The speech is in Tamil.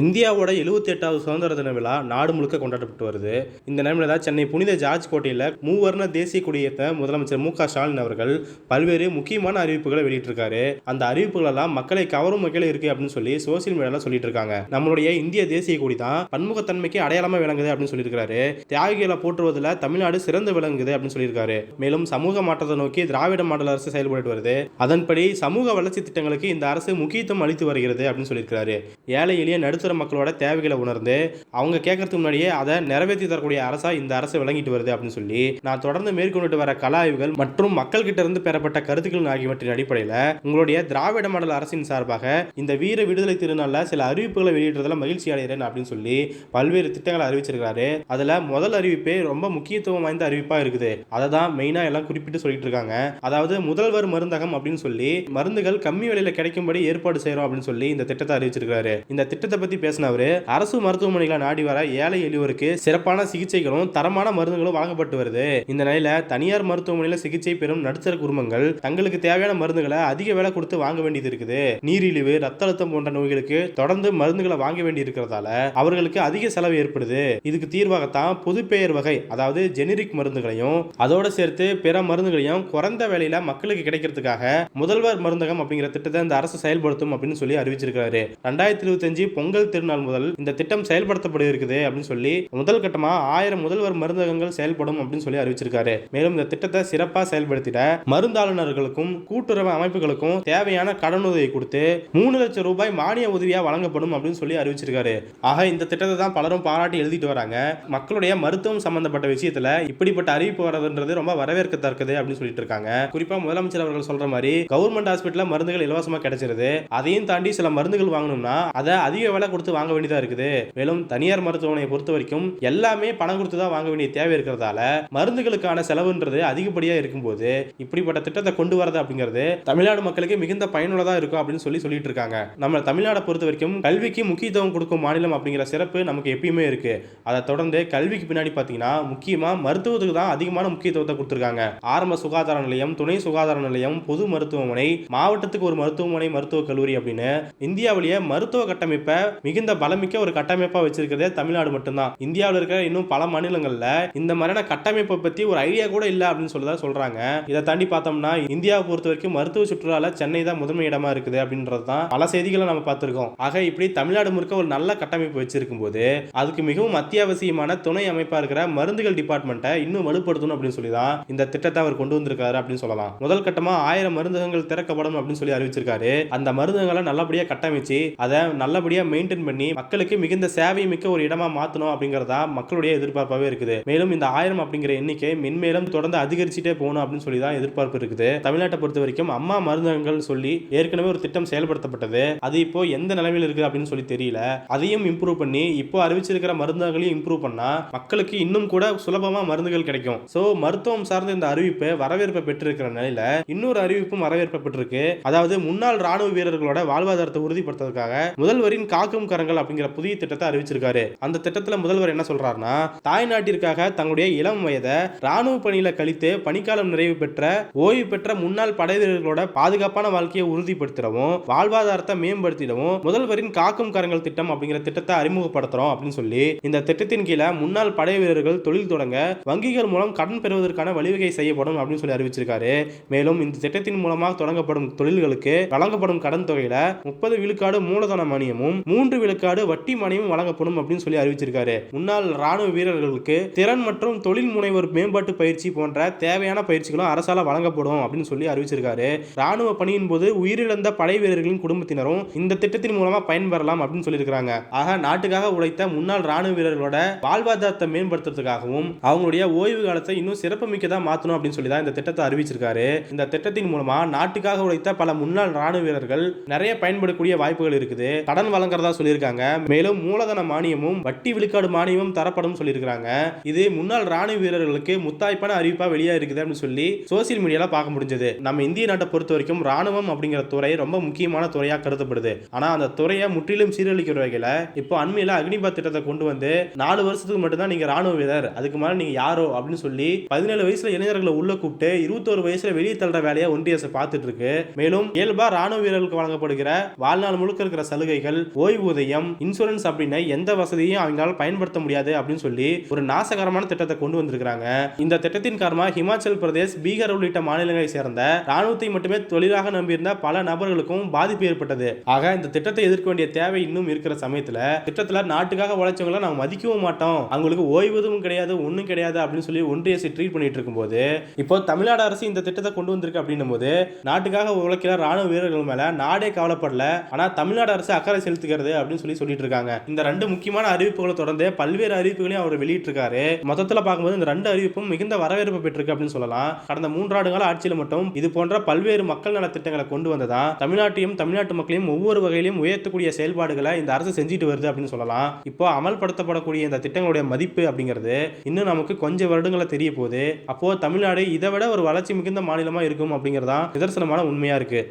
இந்தியாவோட எழுபத்தி எட்டாவது சுதந்திர தின விழா நாடு முழுக்க கொண்டாடப்பட்டு வருது. இந்த நேரத்தில் தான் சென்னை புனித ஜார்ஜ் கோட்டையில் மூவர்ண தேசிய கொடியேற்ற முதலமைச்சர் மு க ஸ்டாலின் அவர்கள் பல்வேறு முக்கியமான அறிவிப்புகளை வெளியிட்டிருக்காரு. அந்த அறிவிப்புகள் எல்லாம் மக்களை கவரும் வகையில் இருக்கு அப்படின்னு சொல்லி சோசியல் மீடியால சொல்லிட்டு இருக்காங்க. நம்மளுடைய இந்திய தேசிய கொடி தான் பன்முகத்தன்மைக்கு அடையாளமா விளங்குது அப்படின்னு சொல்லியிருக்காரு. தியாகிகளை போற்றுவதில் தமிழ்நாடு சிறந்து விளங்குது அப்படின்னு சொல்லியிருக்காரு. மேலும் சமூக மாற்றத்தை நோக்கி திராவிட மாடல் அரசு செயல்பட்டு வருது. அதன்படி சமூக வளர்ச்சி திட்டங்களுக்கு இந்த அரசு முக்கியத்துவம் அளித்து வருகிறது அப்படின்னு சொல்லியிருக்காரு ஏழை எளிய நடுத்தர மக்களோட தேவைகளை உணர்ந்து அவங்க கேட்கறதுக்கு முன்னாடியே அதை நிறைவேற்றி தரக்கூடிய அரசா இந்த அரசு விளங்கிட்டு வருது அப்படின்னு சொல்லி நான் தொடர்ந்து மேற்கொண்டுட்டு வர கல ஆய்வுகள் மற்றும் மக்கள் கிட்ட இருந்து பெறப்பட்ட கருத்துக்கள் ஆகியவற்றின் அடிப்படையில் உங்களுடைய திராவிட மாடல் அரசின் சார்பாக இந்த வீர விடுதலை திருநாளில் சில அறிவிப்புகளை வெளியிடுறதுல மகிழ்ச்சி அடைகிறேன் அப்படின்னு சொல்லி பல்வேறு திட்டங்களை அறிவிச்சிருக்காரு அதுல முதல் அறிவிப்பே ரொம்ப முக்கியத்துவம் வாய்ந்த அறிவிப்பா இருக்குது. அதை தான் மெயினா எல்லாம் குறிப்பிட்டு சொல்லிட்டு இருக்காங்க. அதாவது முதல்வர் மருந்தகம் அப்படின்னு சொல்லி மருந்துகள் கம்மி விலையில கிடைக்கும்படி ஏற்பாடு செய்யறோம் அப்படின்னு சொல்லி இந்த திட்டத்தை அறிவிச்சிருக்காரு இந்த திட்டத்தை பத்தி பேசினவர் அரசு மருத்துவமனைகளை நாடி வர ஏழை எளியோருக்கு சிறப்பான சிகிச்சைகளும் தரமான மருந்துகளும் வழங்கப்பட்டு வருது. இந்த நிலையில தனியார் மருத்துவமனையில சிகிச்சை பெறும் நடுத்தர குடும்பங்கள் தங்களுக்கு தேவையான மருந்துகளை அதிக விலை கொடுத்து வாங்க வேண்டியது இருக்குது. நீரிழிவு ரத்த அழுத்தம் போன்ற நோய்களுக்கு தொடர்ந்து மருந்துகளை வாங்க வேண்டி இருக்கிறதால அவர்களுக்கு அதிக செலவு ஏற்படுது. இதுக்கு தீர்வாகத்தான் பொதுப்பெயர் வகை அதாவது ஜெனரிக் மருந்துகளையும் அதோட சேர்த்து பிற மருந்துகளையும் குறைந்த விலையில மக்களுக்கு கிடைக்கிறதுக்காக முதல்வர் மருந்தகம் அப்படிங்கிற திட்டத்தை இந்த அரசு செயல்படுத்தும் அப்படின்னு சொல்லி அறிவிச்சிருக்காரு ரெண்டாயிரத்தி இருபத்தஞ்சு பொங்கல் திருநாள் முதல் இந்த திட்டம் செயல்படுத்தப்பட இருக்குது அப்படின்னு சொல்லி முதல் கட்டமா ஆயிரம் முதல்வர் மருந்தகங்கள் செயல்படும் அப்படின்னு சொல்லி அறிவிச்சிருக்காரு. மேலும் இந்த திட்டத்தை சிறப்பாக செயல்படுத்திட மருந்தாளுநர்களுக்கும் கூட்டுறவு அமைப்புகளுக்கும் தேவையான கடனுதவி கொடுத்து மூணு லட்சம் ரூபாய் மானிய உதவியா வழங்கப்படும் அப்படின்னு சொல்லி அறிவிச்சிருக்காரு. ஆக இந்த திட்டத்தை தான் பலரும் பாராட்டி எழுதிட்டு வராங்க. மக்களுடைய மருத்துவம் சம்பந்தப்பட்ட விஷயத்துல இப்படிப்பட்ட அறிவிப்பு வர்றதுன்றது ரொம்ப வரவேற்கத்தக்கது அப்படின்னு சொல்லிட்டு இருக்காங்க. குறிப்பா முதலமைச்சர் அவர்கள் சொல்ற மாதிரி கவர்மெண்ட் ஹாஸ்பிட்டல்ல மருந்துகள் இலவசமா கிடைச்சிருது. அதையும் தாண்டி சில மருந்துகள் வாங்கணும்னா அதை அதிக விலை கொடுத்து வாங்க வேண்டியதா இருக்குது. மேலும் தனியார் மருத்துவமனையை பொறுத்த வரைக்கும் எல்லாமே பணம் கொடுத்து தான் வாங்க வேண்டிய தேவை இருக்கிறதால மருந்துகளுக்கான செலவுன்றது அதிகப்படியா இருக்கும்போது இப்படிப்பட்ட திட்டத்தை கொண்டு வரது அப்படிங்கிறது தமிழ்நாடு மக்களுக்கு மிகுந்த பயனுள்ளதாக இருக்கும் அப்படின்னு சொல்லி சொல்லிட்டு இருக்காங்க. நம்ம தமிழ்நாடை பொறுத்த வரைக்கும் கல்விக்கு முக்கியத்துவம் கொடுக்கும் மாநிலம் அப்படிங்கிற சிறப்பு நமக்கு எப்பயுமே இருக்கு. அதை தொடர்ந்து கல்விக்கு பின்னாடி பார்த்தீங்கன்னா முக்கியமா மருத்துவத்துக்கு தான் அதிகமான முக்கியத்துவத்தை கொடுத்துருக்காங்க. ஆரம்ப சுகாதார நிலையம் துணை சுகாதார நிலையம் பொது மருத்துவமனை மாவட்டத்துக்கு ஒரு மருத்துவமனை மருத்துவக் கல்லூரி அப்படின்னு இந்தியாவிலேயே மருத்துவ கட்டமைப்பை மிகுந்த பலமிக்க ஒரு கட்டமைப்பா வச்சிருக்கிறதே தமிழ்நாடு மட்டும்தான். இந்தியாவில் இருக்கிற இன்னும் பல மாநிலங்கள்ல இந்த மாதிரியான கட்டமைப்பை பத்தி ஒரு ஐடியா கூட இல்லை அப்படின்னு சொல்லி தான் சொல்றாங்க. இதை தாண்டி பார்த்தோம்னா இந்தியாவை பொறுத்த வரைக்கும் மருத்துவ சுற்றுலால சென்னை தான் முதன்மை இடமா இருக்குது அப்படின்றது தான் பல செய்திகளை நம்ம பார்த்திருக்கோம். ஆக இப்படி தமிழ்நாடு முழுக்க ஒரு நல்ல கட்டமைப்பு வச்சிருக்கும் போது அதுக்கு மிகவும் அத்தியாவசியமான துணை அமைப்பா இருக்கிற மருந்துகள் டிபார்ட்மெண்ட்டை இன்னும் வலுப்படுத்தணும் அப்படின்னு சொல்லி தான் இந்த திட்டத்தை அவர் கொண்டு வந்திருக்காரு அப்படின்னு சொல்லலாம். முதல் கட்டமா ஆயிரம் மருந்தகங்கள் திறக்கப்படும் அப்படின்னு சொல்லி அறிவிச்சிருக்காரு. அந்த மருந்தகங்களை நல்லபடியா கட்டமைச்சு அதை நல்லபடியா மெயின்டைன் மெயின்டைன் பண்ணி மக்களுக்கு மிகுந்த சேவை மிக்க ஒரு இடமா மாத்தணும் அப்படிங்கறதா மக்களுடைய எதிர்பார்ப்பாவே இருக்குது. மேலும் இந்த ஆயிரம் அப்படிங்கிற எண்ணிக்கை மென்மேலும் தொடர்ந்து அதிகரிச்சுட்டே போகணும் அப்படின்னு சொல்லி தான் எதிர்பார்ப்பு இருக்குது. தமிழ்நாட்டை பொறுத்த வரைக்கும் அம்மா மருந்தகங்கள் சொல்லி ஏற்கனவே ஒரு திட்டம் செயல்படுத்தப்பட்டது. அது இப்போ எந்த நிலைமையில் இருக்குது அப்படின்னு சொல்லி தெரியல. அதையும் இம்ப்ரூவ் பண்ணி இப்போ அறிவிச்சிருக்கிற மருந்தகங்களையும் இம்ப்ரூவ் பண்ணா மக்களுக்கு இன்னும் கூட சுலபமா மருந்துகள் கிடைக்கும். சோ மருத்துவம் சார்ந்த இந்த அறிவிப்பு வரவேற்பை பெற்றிருக்கிற நிலையில இன்னொரு அறிவிப்பும் வரவேற்பை பெற்றிருக்கு. அதாவது முன்னாள் ராணுவ வீரர்களோட வாழ்வாதாரத்தை உறுதிப்படுத்துவதற்காக முதல்வரின் காக்கும் கரங்கள் அப்படிங்கிற புதிய திட்டத்தை அறிவிச்சிருக்காரு. அந்த திட்டத்துல முதல்வர் என்ன சொல்றாருன்னா தாய்நாட்டிற்காக தங்களுடைய இளம் வயதை ராணுவ பணியில கழித்து பணிக்காலம் நிறைவு பெற்ற ஓய்வு பெற்ற முன்னாள் படைவீரர்களோட பாதுகாப்பான வாழ்க்கையை உறுதிப்படுத்திடவும் வாழ்வாதாரத்தை மேம்படுத்திடவும் முதல்வரின் காக்கும் கரங்கள் திட்டம் அப்படிங்கிற திட்டத்தை அறிமுகப்படுத்துறோம் அப்படின்னு சொல்லி இந்த திட்டத்தின் கீழே முன்னாள் படை வீரர்கள் தொழில் தொடங்க வங்கிகள் மூலம் கடன் பெறுவதற்கான வழிவகை செய்யப்படும் அப்படின்னு சொல்லி அறிவிச்சிருக்காரு. மேலும் இந்த திட்டத்தின் மூலமாக தொடங்கப்படும் தொழில்களுக்கு வழங்கப்படும் கடன் தொகையில முப்பது விழுக்காடு மூலதன மானியமும் மூன்று விழுக்காடு வட்டி மானியம் வழங்கப்படும் அப்படின்னு சொல்லி அறிவிச்சிருக்காரு. முன்னாள் ராணுவ வீரர்களுக்கு திறன் மற்றும் தொழில் முனைவர் மேம்பாட்டு பயிற்சி போன்ற தேவையான பயிற்சிகளும் அரசால வழங்கப்படும் அப்படின்னு சொல்லி அறிவிச்சிருக்காரு. ராணுவ பணியின் போது உயிரிழந்த படை வீரர்களின் குடும்பத்தினரும் இந்த திட்டத்தின் மூலமா பயன்பெறலாம் அப்படின்னு சொல்லியிருக்காங்க ஆக நாட்டுக்காக உழைத்த முன்னாள் ராணுவ வீரர்களோட வாழ்வாதாரத்தை மேம்படுத்துறதுக்காகவும் அவங்களுடைய ஓய்வு காலத்தை இன்னும் சிறப்பு மிக்கதா மாத்தணும் அப்படின்னு சொல்லி தான் இந்த திட்டத்தை அறிவிச்சிருக்காரு. இந்த திட்டத்தின் மூலமா நாட்டுக்காக உழைத்த பல முன்னாள் ராணுவ வீரர்கள் நிறைய பயன்படக்கூடிய வாய்ப்புகள் இருக்குது. கடன் வழங்குறதா சொல்லியிருக்காங்க. மேலும் மூலதன மானியமும் வட்டி விழுக்காடு மானியமும் தரப்படும் சொல்லியிருக்காங்க இது முன்னாள் ராணுவ வீரர்களுக்கு முத்தாய்ப்பான அறிவிப்பா வெளியா இருக்குது அப்படின்னு சொல்லி சோசியல் மீடியால பார்க்க முடிஞ்சது. நம்ம இந்திய நாட்டை பொறுத்த வரைக்கும் ராணுவம் அப்படிங்கிற துறை ரொம்ப முக்கியமான துறையா கருதப்படுது. ஆனா அந்த துறையை முற்றிலும் சீரழிக்கிற வகையில இப்போ அண்மையில அக்னிபாத் திட்டத்தை கொண்டு வந்து நாலு வருஷத்துக்கு மட்டும்தான் நீங்க ராணுவ வீரர் அதுக்கு மேல நீங்க யாரோ அப்படின்னு சொல்லி பதினேழு வயசுல இளைஞர்களை உள்ள கூப்பிட்டு இருபத்தோரு வயசுல வெளியே தள்ளுற வேலையை ஒன்றிய அரசு பார்த்துட்டு இருக்கு. மேலும் இயல்பா ராணுவ வீரர்களுக்கு வழங்கப்படுகிற வாழ்நாள் முழுக்க இருக்கிற சலுகைகள் ஓய்வு ஓய்வூதியம் இன்சூரன்ஸ் அப்படின்னு எந்த வசதியும் அவங்களால பயன்படுத்த முடியாது அப்படின்னு சொல்லி ஒரு நாசகரமான திட்டத்தை கொண்டு வந்திருக்கிறாங்க. இந்த திட்டத்தின் காரணமாக ஹிமாச்சல் பிரதேஷ் பீகார் உள்ளிட்ட மாநிலங்களை சேர்ந்த ராணுவத்தை மட்டுமே தொழிலாக நம்பியிருந்த பல நபர்களுக்கும் பாதிப்பு ஏற்பட்டது. ஆக இந்த திட்டத்தை எதிர்க்க வேண்டிய தேவை இன்னும் இருக்கிற சமயத்துல திட்டத்துல நாட்டுக்காக உழைச்சவங்கள நாங்க மதிக்கவும் மாட்டோம். அவங்களுக்கு ஓய்வூதியமும் கிடையாது ஒண்ணும் கிடையாது அப்படின்னு சொல்லி ஒன்றிய அரசு ட்ரீட் பண்ணிட்டு இருக்கும்போது இப்போ தமிழ்நாடு அரசு இந்த திட்டத்தை கொண்டு வந்திருக்கு அப்படின்னும் போது நாட்டுக்காக உழைக்கிற ராணுவ வீரர்கள் மேல நாடே கவலைப்படல. ஆனா தமிழ்நாடு அரசு அக்கறை செலுத்துகிறது. அப்படின்னு சொல்லி சொல்லிட்டு இருக்காங்க இந்த ரெண்டு முக்கியமான அறிவிப்புகளை தொடர்ந்து பல்வேறு அறிவிப்புகளையும் அவர் வெளியிட்டிருக்காரு. மொத்தத்தில் பார்க்கும்போது இந்த ரெண்டு அறிவிப்பும் மிகுந்த வரவேற்பு பெற்றிருக்கு அப்படின்னு சொல்லலாம். கடந்த மூன்றாண்டு கால ஆட்சியில் மட்டும் இது போன்ற பல்வேறு மக்கள் நலத்திட்டங்களை கொண்டு வந்ததா தமிழ்நாட்டையும் தமிழ்நாட்டு மக்களையும் ஒவ்வொரு வகையிலும் உயர்த்தக்கூடிய செயல்பாடுகளை இந்த அரசு செஞ்சுட்டு வருது அப்படின்னு சொல்லலாம். இப்போ அமல்படுத்தப்படக்கூடிய இந்த திட்டங்களுடைய மதிப்பு அப்படிங்கிறது இன்னும் நமக்கு கொஞ்சம் வருடங்களை தெரிய போகுது அப்போ தமிழ்நாடு இதை விட ஒரு வளர்ச்சி மிகுந்த மாநிலமா இருக்கும் அப்படிங்கிறதான் நிதர்சனமான உண்மையா இருக்கு.